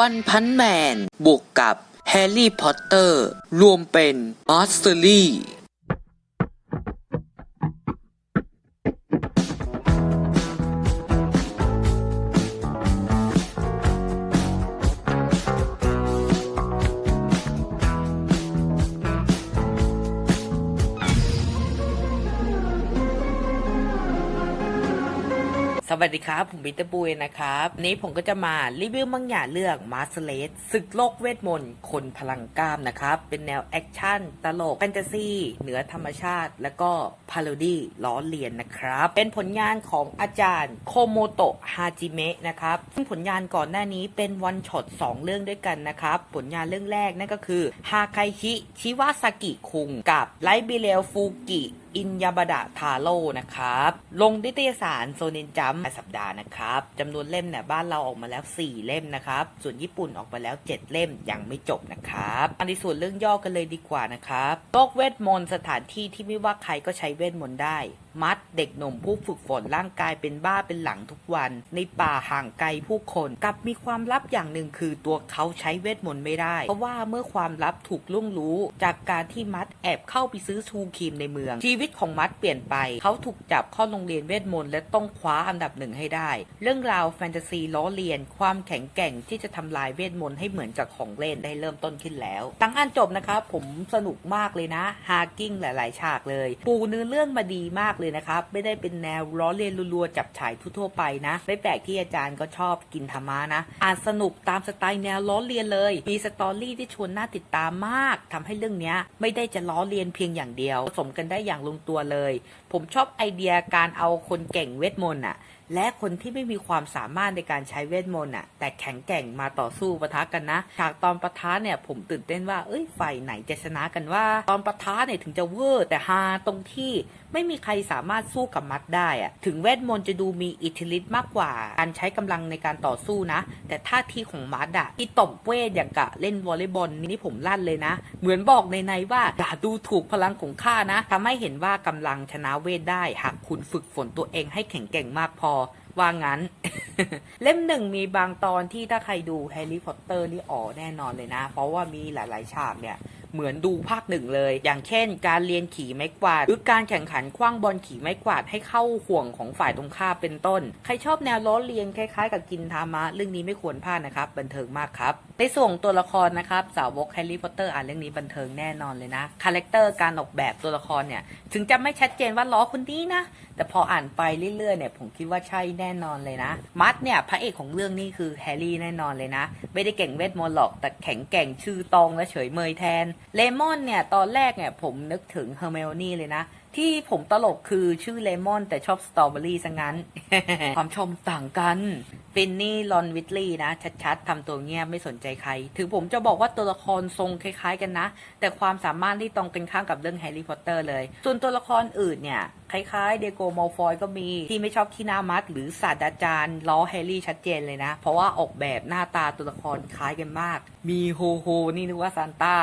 วันพันแมนบวกกับแฮร์รี่พอตเตอร์ รวมเป็นมาสเตอรี่ สวัสดีครับ ผมปีเตอร์ปุยนะครับ นี้ผมก็จะมารีวิวมังหยาเรื่องมาสเลสศึกโลกเวทมนต์ คนพลังกล้ามนะครับ เป็นแนวแอคชั่น ตลก แฟนตาซี เหนือธรรมชาติ แล้วก็พาโรดี้ล้อเลียนนะครับ เป็นผลงานของอาจารย์โคโมโตะฮาจิเมะนะครับ ซึ่งผลงานก่อนหน้านี้เป็นวันช็อต2เรื่องด้วยกันนะครับ ผลงานเรื่องแรกนั่นก็คือฮาไคชิชิวาซากิคุงกับไลบิเลฟูกิ อินยาบดะทาโร่นะครับ ลงนิตยสารโซนินจัมสัปดาห์นะครับจำนวนเล่มเนี่ยบ้านเราออกมาแล้ว 4 เล่มนะครับ ส่วนญี่ปุ่นออกมาแล้ว 7 เล่มยังไม่จบนะครับอันที่ส่วนเรื่องย่อกันเลยดีกว่านะครับโลกเวทมนต์สถานที่ที่ไม่ว่าใครก็ใช้เวทมนต์ได้ มัดเด็กหนุ่มผู้ฝึกฝนร่างกายเป็นบ้าเป็นหลังทุกวัน ในป่าห่างไกลผู้คนกับมีความลับอย่างหนึ่งคือตัวเขาใช้เวทมนต์ไม่ได้ เพราะว่าเมื่อความลับถูกลุ่งรู้ จากการที่มัดแอบเข้าไปซื้อชูครีมในเมือง ชีวิตของมัดเปลี่ยนไป เขาถูกจับเข้าโรงเรียนเวทมนต์และต้องคว้าอันดับหนึ่งให้ได้ เรื่องราวแฟนตาซีล้อเลียน ความแข็งแกร่งที่จะทำลายเวทมนต์ให้เหมือนกับของเล่นได้เริ่มต้นขึ้นแล้ว ตั้งอันจบนะครับผมสนุกมากเลยนะฮากิ้งหลาย ๆ ฉากเลย ปูเนื้อเรื่องมาดีมากเลยนะครับ ไม่ได้เป็นแนวล้อเลียนรัวๆจับฉายทั่วๆไปนะ ไม่แปลกที่อาจารย์ก็ชอบกินธรรมะนะ อ่านสนุกตามสไตล์แนวล้อเลียนเลย มีสตอรี่ที่ชวนน่าติดตามมากทำให้เรื่องนี้ไม่ได้จะล้อเลียนเพียงอย่างเดียวผสมกันได้อย่างลงตัวเลย ผมชอบไอเดียการเอาคนเก่งเวทมนต์อะ และคนที่ไม่มีความสามารถในการใช้เวทมนต์อะแต่แข็งแกร่งมาต่อสู้ปะทะกันนะฉากตอนปะทะเนี่ยผมตื่นเต้นว่าเอ้ยฝ่ายไหนจะชนะกันว่า ตอนปะทะเนี่ยถึงจะเวอร์แต่ฮาตรงที่ไม่มีใครสามารถสู้กับมัดได้อะถึงเวทมนต์จะดูมีอิทธิฤทธิ์มากกว่า การใช้กำลังในการต่อสู้นะ แต่ท่าทีของมัดอะที่ตบเวทอย่างกะเล่นวอลเลย์บอลนี่ผมลั่นเลยนะ เหมือนบอกในในว่าอย่าดูถูกพลังของข้านะทำให้เห็นว่ากำลังชนะเวทได้ หากคุณฝึกฝนตัวเองให้แข็งแกร่งมากพอ ว่างั้น เล่มหนึ่งมีบางตอนที่ถ้าใครดูแฮร์รี่พอตเตอร์นี่อ๋อแน่นอนเลยนะ เพราะว่ามีหลาย ๆ ฉากเนี่ย เหมือนดูภาคหนึ่งเลย อย่างเช่น การเรียนขี่ไม้กวาดหรือการแข่งขันคว้างบอลขี่ไม้กวาดให้เข้าห่วงของฝ่ายตรงข้ามเป็นต้น ใครชอบแนวล้อเลียนคล้ายๆ กับกินทามะเรื่องนี้ไม่ควรพลาดนะครับ บันเทิงมากครับในส่วนของตัวละครนะครับสาวกแฮร์รี่พอตเตอร์อ่านเรื่องนี้บันเทิงแน่นอนเลยนะคาแรคเตอร์การออกแบบตัวละครเนี่ยถึงจะไม่ชัดเจนว่าล้อคนนี้นะ แต่พออ่านไปเรื่อยๆเนี่ยผมคิดว่าใช่แน่นอนเลยนะ มัดเนี่ยพระเอกของเรื่องนี้คือแฮร์รี่แน่นอนเลยนะ ไม่ได้เก่งเวทมนต์หรอกแต่แข็งแกร่งชื่อตองและเฉยเมยแทนเลมอนเนี่ยตอนแรกเนี่ยผมนึกถึงเฮอร์เมลอนี่เลยนะ ที่ผมตลกคือชื่อเลมอนแต่ชอบสตรอเบอรี่ซะงั้น ความชมต่างกันฟินนี่ลอนวิทลี่นะ ชัดๆทำตัวเงียบไม่สนใจใคร ถึงผมจะบอกว่าตัวละครทรงคล้ายๆกันนะ แต่ความสามารถที่ตรงกันข้ามกับเรื่องแฮร์รี่พอตเตอร์เลย ส่วนตัวละครอื่นเนี่ย คล้ายๆ เดโกมอลฟอยก็มีที่ไม่ชอบขี้หน้ามัด หรือศาสตราจารย์ล้อแฮร์รี่ชัดเจนเลยนะ เพราะว่าออกแบบหน้าตาตัวละครคล้ายกันมาก มีโฮโฮนี่นึกว่าซานต้า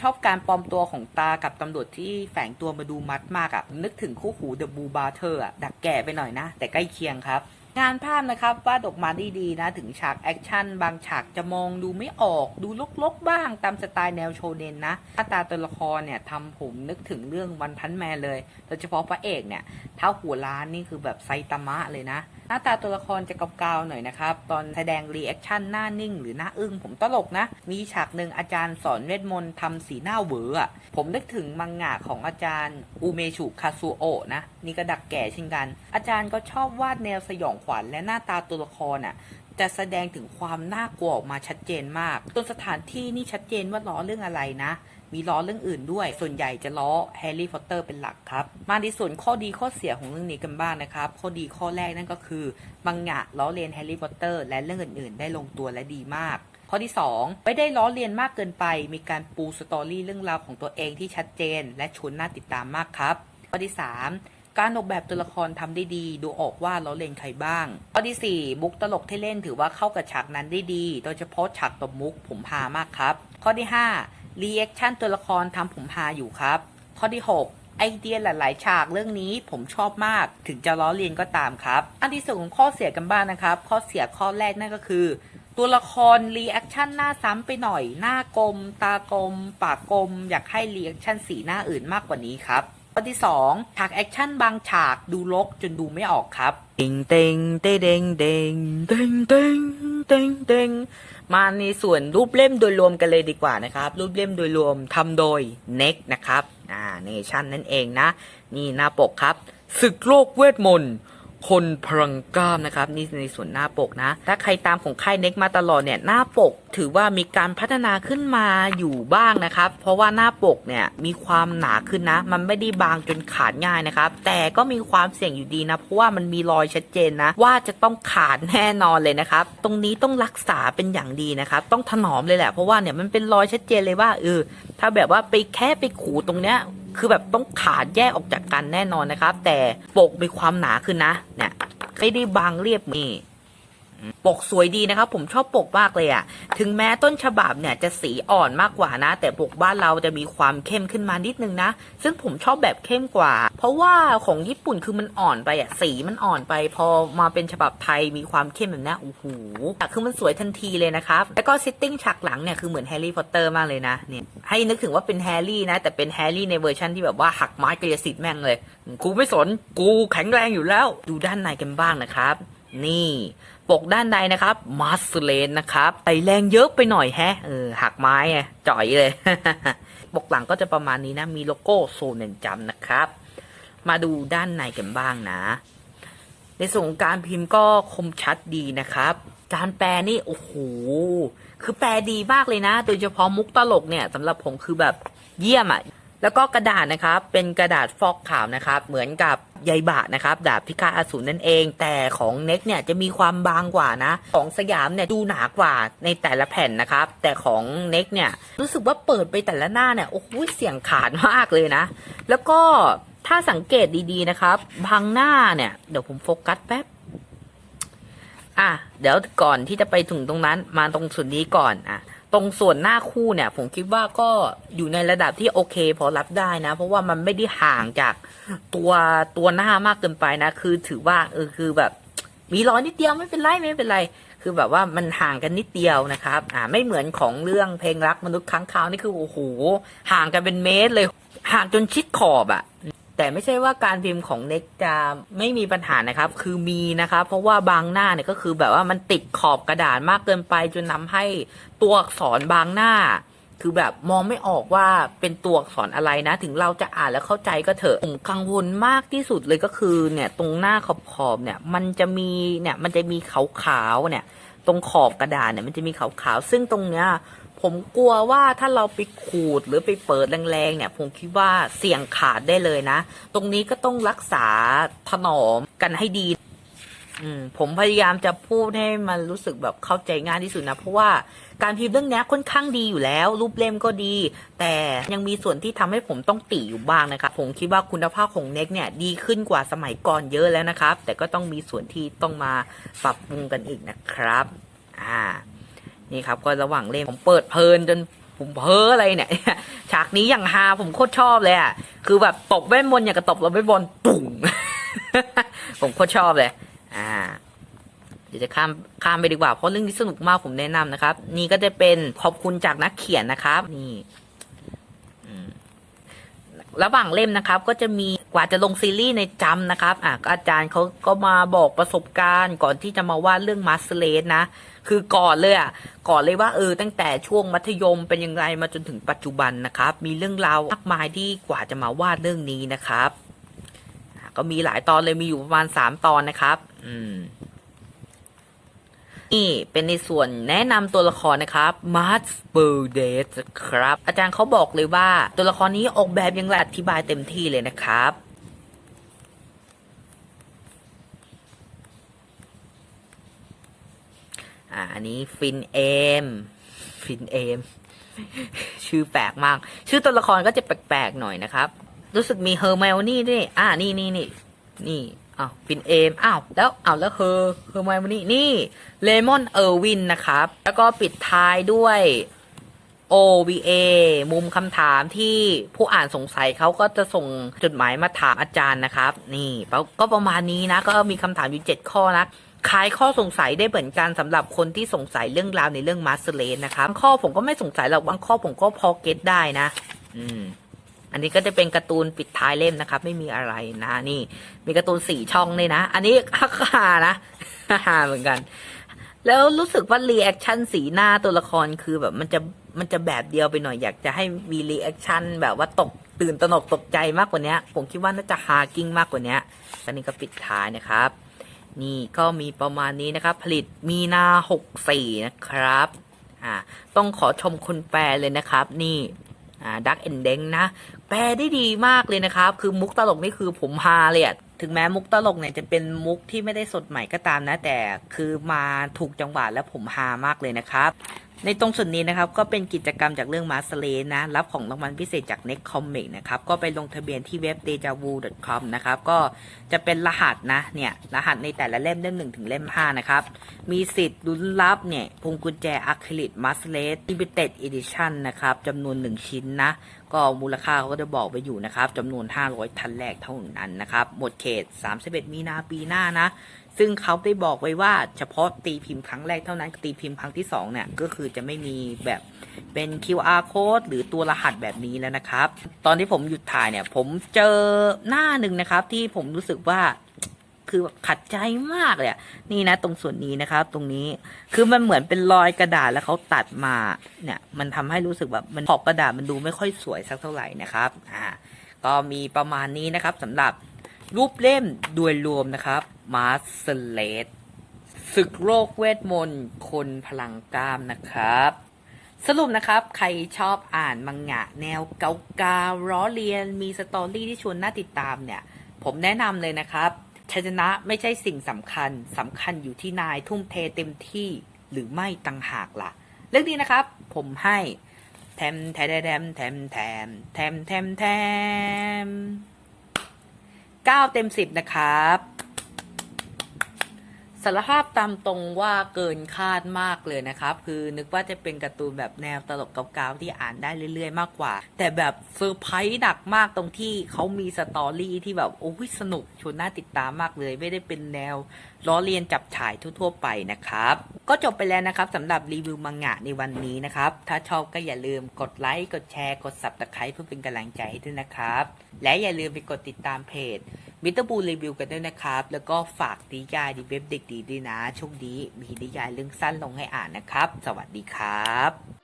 ชอบการปลอมตัวของตากับตำรวจที่แฝงตัวมาดูมัดมากอะ่ะนึกถึงคู่หูเดอะบูบาเทอร์อะดักแก่ไปหน่อยนะ แต่ใกล้เคียงครับ งานภาพนะครับวาดออกมาได้ดีนะ ถึงฉากแอคชั่น บางฉากจะมองดูไม่ออก ดูลกๆบ้างตามสไตล์แนวโชเนนนะหน้าตาตัวละครเนี่ยทำผมนึกถึงเรื่องวันพันแมนเลยโดยเฉพาะพระเอกเนี่ยเท้าหัวล้านนี่คือแบบไซตามะเลยนะ หน้าตาตัวละครจะกาวๆหน่อยนะครับ ตอนแสดงรีแอคชั่นหน้านิ่งหรือหน้าอึ้งผมตลกนะ มีฉากหนึ่งอาจารย์สอนเวทมนต์ทำสีหน้าเหวออะผมนึกถึงมังงะของอาจารย์อูเมชุคาซูโอะนะนี่ก็ดักแก่เช่นกัน อาจารย์ก็ชอบวาดแนวสยองขวัญและหน้าตาตัวละครอะจะแสดงถึงความน่ากลัวออกมาชัดเจนมากตัวสถานที่นี่ชัดเจนว่าล้อเรื่องอะไรนะ มีล้อเรื่องอื่นด้วย ส่วนใหญ่จะล้อแฮร์รี่พอตเตอร์เป็นหลักครับ มาในส่วนข้อดีข้อเสียของเรื่องนี้กันบ้างนะครับ ข้อดีข้อแรกนั่นก็คือมังงะล้อเลียนแฮร์รี่พอตเตอร์และเรื่องอื่น ๆ ได้ลงตัวและดีมากข้อที่ 2 ไม่ได้ล้อเลียนมากเกินไป มีการปูสตอรี่เรื่องราวของตัวเองที่ชัดเจน และชวนน่าติดตามมากครับ ข้อที่ 3 การออกแบบตัวละครทำได้ดี ดูออกว่าล้อเลียนใครบ้างข้อที่4มุกตลกที่เล่นถือว่าเข้ากับฉากนั้นได้ดี โดยเฉพาะฉากตบมุกผมพามากครับ ข้อที่5รีแอคชั่นตัวละครทำผมพาอยู่ครับ ข้อที่ 6ไอเดียหลาย ๆ ฉากเรื่องนี้ผมชอบมากถึงจะล้อเลียนก็ตามครับ อันที่สุดของข้อเสียกันบ้างนะครับ ข้อเสียข้อแรกนั่นก็คือ ตัวละครรีแอคชั่นหน้าซ้ำไปหน่อย หน้ากลม ตากลม ปากกลม อยากให้รีแอคชั่นสีหน้าอื่นมากกว่านี้ครับ ข้อที่สองฉากแอคชั่นบางฉากดูลกจนดูไม่ออกครับเต็งเต็งเต้เด้งเด้งเด้งเด้งเด้งเด้งมาในส่วนรูปเล่มโดยรวมกันเลยดีกว่านะครับ รูปเล่มโดยรวมทำโดยเน็กนะครับอ่าเนชั่นนั่นเองนะ นี่หน้าปกครับศึกโลกเวทมนต์ คนพลังกล้ามนะครับนี่ในส่วนหน้าปกนะ ถ้าใครตามของค่ายเน็กมาตลอดเนี่ยหน้าปกถือว่ามีการพัฒนาขึ้นมาอยู่บ้างนะครับ เพราะว่าหน้าปกเนี่ยมีความหนาขึ้นนะ มันไม่ได้บางจนขาดง่ายนะครับ แต่ก็มีความเสี่ยงอยู่ดีนะ เพราะว่ามันมีรอยชัดเจนนะ ว่าจะต้องขาดแน่นอนเลยนะครับ ตรงนี้ต้องรักษาเป็นอย่างดีนะครับ ต้องถนอมเลยแหละเพราะว่าเนี่ยมันเป็นรอยชัดเจนเลยว่าเออถ้าแบบว่าไปแค่ไปขูดตรงเนี้ย คือแบบต้องขาดแยกออกจากกันแน่นอนนะครับ แต่ปกมีความหนาขึ้นนะเนี่ยไม่ได้บางเรียบนี่ ปกสวยดีนะครับผมชอบปกมากเลยอะถึงแม้ต้นฉบับเนี่ยจะสีอ่อนมากกว่านะ แต่ปกบ้านเราจะมีความเข้มขึ้นมานิดนึงนะ ซึ่งผมชอบแบบเข้มกว่า เพราะว่าของญี่ปุ่นคือมันอ่อนไปอะสีมันอ่อนไป พอมาเป็นฉบับไทยมีความเข้มแบบนี้โอ้โหคือมันสวยทันทีเลยนะครับ แล้วก็ซิตติ้งฉากหลังเนี่ยคือเหมือนแฮร์รี่พอตเตอร์มากเลยนะเนี่ยให้นึกถึงว่าเป็นแฮร์รี่นะ แต่เป็นแฮร์รี่ในเวอร์ชันที่แบบว่าหักไม้กายสิทธิ์แม่งเลย กูไม่สนกูแข็งแรงอยู่แล้ว ดูด้านในกันบ้างนะครับ นี่ ปกด้านในนะครับมาสเลนนะครับไอแรงเยอะไปหน่อยแฮะเออหักไม้ไงจ่อยเลย ปกหลังก็จะประมาณนี้นะ มีโลโก้โซนเนนจัมนะครับ มาดูด้านในกันบ้างนะ ในส่วนของการพิมพ์ก็คมชัดดีนะครับ การแปลนี่โอ้โหคือแปลดีมากเลยนะ โดยเฉพาะมุกตลกเนี่ยสำหรับผมคือแบบเยี่ยมอะ่ะ แล้วก็กระดาษนะครับเป็นกระดาษฟอกขาวนะครับ เหมือนกับใยบะนะครับดาบพิฆาตอสูรนั่นเอง แต่ของเน็กเนี่ยจะมีความบางกว่านะ ของสยามเนี่ยดูหนากว่าในแต่ละแผ่นนะครับ แต่ของเน็กเนี่ยรู้สึกว่าเปิดไปแต่ละหน้าเนี่ยโอ้โหเสียงขาดมากเลยนะ แล้วก็ถ้าสังเกตดีๆนะครับ บางหน้าเนี่ยเดี๋ยวผมโฟกัสแป๊บอะเดี๋ยวก่อนที่จะไปถึงตรงนั้นมาตรงส่วนนี้ก่อนอะ ตรงส่วนหน้าคู่เนี่ย ผมคิดว่าก็อยู่ในระดับที่โอเค พอรับได้นะ เพราะว่ามันไม่ได้ห่างจากตัวตัวหน้ามากเกินไปนะ คือถือว่าเออคือแบบ มีรอยนิดเดียวไม่เป็นไรไม่เป็นไร คือแบบว่ามันห่างกันนิดเดียวนะครับ อ่าไม่เหมือนของเรื่องเพลงรักมนุษย์ค้างคาวนี่คือโอ้โหห่างกันเป็นเมตรเลย ห่างจนชิดขอบอะ แต่ไม่ใช่ว่าการพิมพ์ของเน็กจะไม่มีปัญหานะครับ คือมีนะครับ เพราะว่าบางหน้าเนี่ยก็คือแบบว่ามันติดขอบกระดาษมากเกินไปจนนำให้ตัวอักษรบางหน้า คือแบบมองไม่ออกว่าเป็นตัวอักษรอะไรนะ ถึงเราจะอ่านแล้วเข้าใจก็เถอะผมกังวลมากที่สุดเลยก็คือเนี่ยตรงหน้าขอบขอบเนี่ย มันจะมีเนี่ยมันจะมีขาวๆเนี่ย ตรงขอบกระดาษเนี่ยมันจะมีขาวๆซึ่งตรงเนี้ย ผมกลัวว่าถ้าเราไปขูดหรือไปเปิดแรงๆเนี่ย ผมคิดว่าเสี่ยงขาดได้เลยนะ ตรงนี้ก็ต้องรักษาถนอมกันให้ดี อืม ผมพยายามจะพูดให้มันรู้สึกแบบเข้าใจง่ายที่สุดนะ เพราะว่าการพิมพ์เรื่องนี้ค่อนข้างดีอยู่แล้ว รูปเล่มก็ดี แต่ยังมีส่วนที่ทำให้ผมต้องติอยู่บ้างนะครับผมคิดว่าคุณภาพของเน็กเนี่ยดีขึ้นกว่าสมัยก่อนเยอะแล้วนะครับ แต่ก็ต้องมีส่วนที่ต้องมาปรับปรุงกันอีกนะครับ อ่า นี่ครับก็ระหว่างเล่นผมเปิดเพลินจนผมเพ้ออะไรเนี่ยฉากนี้อย่างฮาผมโคตรชอบเลยอะคือแบบตบเวทมนบนอย่างกับตบเราเวทมนต์ปุ่งผมโคตรชอบเลย อ่าเดี๋ยวจะข้ามข้ามไปดีกว่าเพราะเรื่องนี้สนุกมากผมแนะนำนะครับ นี่ก็จะเป็นขอบคุณจากนักเขียนนะครับ นี่ ระหว่างเล่มนะครับ ก็จะมีกว่าจะลงซีรีส์ในจำนะครับอะอาจารย์เขาก็มาบอกประสบการณ์ก่อนที่จะมาวาดเรื่องมาสเลสนะ คือก่อนเลยอะก่อนเลยว่าเออตั้งแต่ช่วงมัธยมเป็นยังไงมาจนถึงปัจจุบันนะครับ มีเรื่องราวมากมายที่กว่าจะมาวาดเรื่องนี้นะครับ ก็มีหลายตอนเลยมีอยู่ประมาณสามตอนนะครับ อืม นี่เป็นในส่วนแนะนำตัวละครนะครับมาร์ b เบอร์เดสครับ อาจารย์เขาบอกเลยว่า ตัวละครนี้ออกแบบยังไงอธิบายเต็มที่เลยนะครับอันนี้ฟินเอมฟินเอมชื่อแปลกมาก ชื่อตัวละครก็จะแปลกๆหน่อยนะครับ รู้สึกมีเฮอร์ i ม n นี่ด้วยอ่านี่นี่นี่นี่ อ้าวฟินเอมอ้าวแล้วอ้าวแล้วเฮอร์เฮอร์ i ม n นี่นี่เลมอนเออร์วินนะครับ แล้วก็ปิดท้ายด้วย OVA มุมคำถามที่ผู้อ่านสงสัยเขาก็จะส่งจดหมายมาถามอาจารย์นะครับ นี่ก็ประมาณนี้นะ ก็มีคำถามอยู่ 7 ข้อนะคลายข้อสงสัยได้เหมือนกันสำหรับคนที่สงสัยเรื่องราวในเรื่องมาสเลนนะครับ ข้อผมก็ไม่สงสัยหรอกบางข้อผมก็พอเก็ตได้นะ อืม อันนี้ก็จะเป็นการ์ตูนปิดท้ายเล่มนะครับ ไม่มีอะไรนะนี่ มีการ์ตูนสี่ช่องเลยนะ อันนี้ฮักฮานะฮาเหมือนกัน แล้วรู้สึกว่ารีแอคชั่นสีหน้าตัวละครคือแบบมันจะมันจะแบบเดียวไปหน่อยอยากจะให้มีรีแอคชั่นแบบว่าตกตื่นตระหนกตกใจมากกว่านี้ผมคิดว่าน่าจะฮากิ้งมากกว่านี้อันนี้ก็ปิดท้ายนะครับ นี่ก็มีประมาณนี้นะครับ ผลิตมีนาหกสี่นะครับอ่าต้องขอชมคนแปลเลยนะครับ นี่อ่าดักเอนเด้งนะ แปลได้ดีมากเลยนะครับ คือมุกตลกนี่คือผมฮาเลยอะถึงแม้มุกตลกเนี่ยจะเป็นมุกที่ไม่ได้สดใหม่ก็ตามนะ แต่คือมาถูกจังหวะและผมฮามากเลยนะครับ ในตรงส่วนนี้นะครับก็เป็นกิจกรรมจากเรื่องมาสเลนนะรับของรางวัลพิเศษจาก Next Comic นะครับก็ไปลงทะเบียนที่เว็บ dejavu.com นะครับก็จะเป็นรหัสนะเนี่ยรหัสในแต่ละเล่มเล่มหนึ่งถึงเล่มห้านะครับมีสิทธิ์ลุ้นรับเนี่ยพวงกุญแจอะคริลิกมาสเลส Limited Edition นะครับจำนวน 1 ชิ้นนะก็มูลค่าเขาก็จะบอกไว้อยู่นะครับจำนวน 500 ทันแรกเท่านั้นนะครับหมดเขต 31 มีนาปีหน้านะ ซึ่งเขาได้บอกไว้ว่าเฉพาะตีพิมพ์ครั้งแรกเท่านั้น ตีพิมพ์ครั้งที่2เนี่ยก็คือจะไม่มีแบบเป็น QR code หรือตัวรหัสแบบนี้แล้วนะครับ ตอนที่ผมหยุดถ่ายเนี่ย ผมเจอหน้าหนึ่งนะครับ ที่ผมรู้สึกว่าคือแบบขัดใจมากเลยนี่นะ ตรงส่วนนี้นะครับ ตรงนี้คือมันเหมือนเป็นรอยกระดาษแล้วเขาตัดมาเนี่ย มันทำให้รู้สึกแบบมันขอบกระดาษมันดูไม่ค่อยสวยสักเท่าไหร่นะครับ อ่า ก็มีประมาณนี้นะครับสำหรับ รูปเล่มโดยรวมนะครับมาสเลตศึกโรคเวทมนต์ คนพลังกล้ามนะครับ สรุปนะครับ ใครชอบอ่านมังงะ แนวเกาๆล้อเลียน มีสตอรี่ที่ชวนน่าติดตามเนี่ย ผมแนะนำเลยนะครับชัยชนะไม่ใช่สิ่งสำคัญสำคัญอยู่ที่นายทุ่มเทเต็มที่หรือไม่ตังหากล่ะ เรื่องนี้นะครับ ผมให้แทมแทมแทมแทมแทมแทมแทมแทม เก้าเต็มสิบนะครับ สารภาพตามตรงว่าเกินคาดมากเลยนะครับ คือนึกว่าจะเป็นการ์ตูนแบบแนวตลกเกาๆที่อ่านได้เรื่อยๆ มากกว่า แต่แบบเซอร์ไพรส์หนักมากตรงที่เขามีสตอรี่ที่แบบโอ้ยสนุกชวนน่าติดตามมากเลย ไม่ได้เป็นแนวล้อเลียนจับฉายทั่วๆไปนะครับ ก็จบไปแล้วนะครับสำหรับรีวิวมังงะในวันนี้นะครับ ถ้าชอบก็อย่าลืมกดไลค์กดแชร์กด subscribe เพื่อเป็นกำลังใจให้ด้วยนะครับ และอย่าลืมไปกดติดตามเพจ มิเตอร์บูรีวิวกันด้วยนะครับ แล้วก็ฝากนิยายดีเว็บเด็กดีด้วยนะ ช่วงนี้มีนิยายเรื่องสั้นลงให้อ่านนะครับ สวัสดีครับ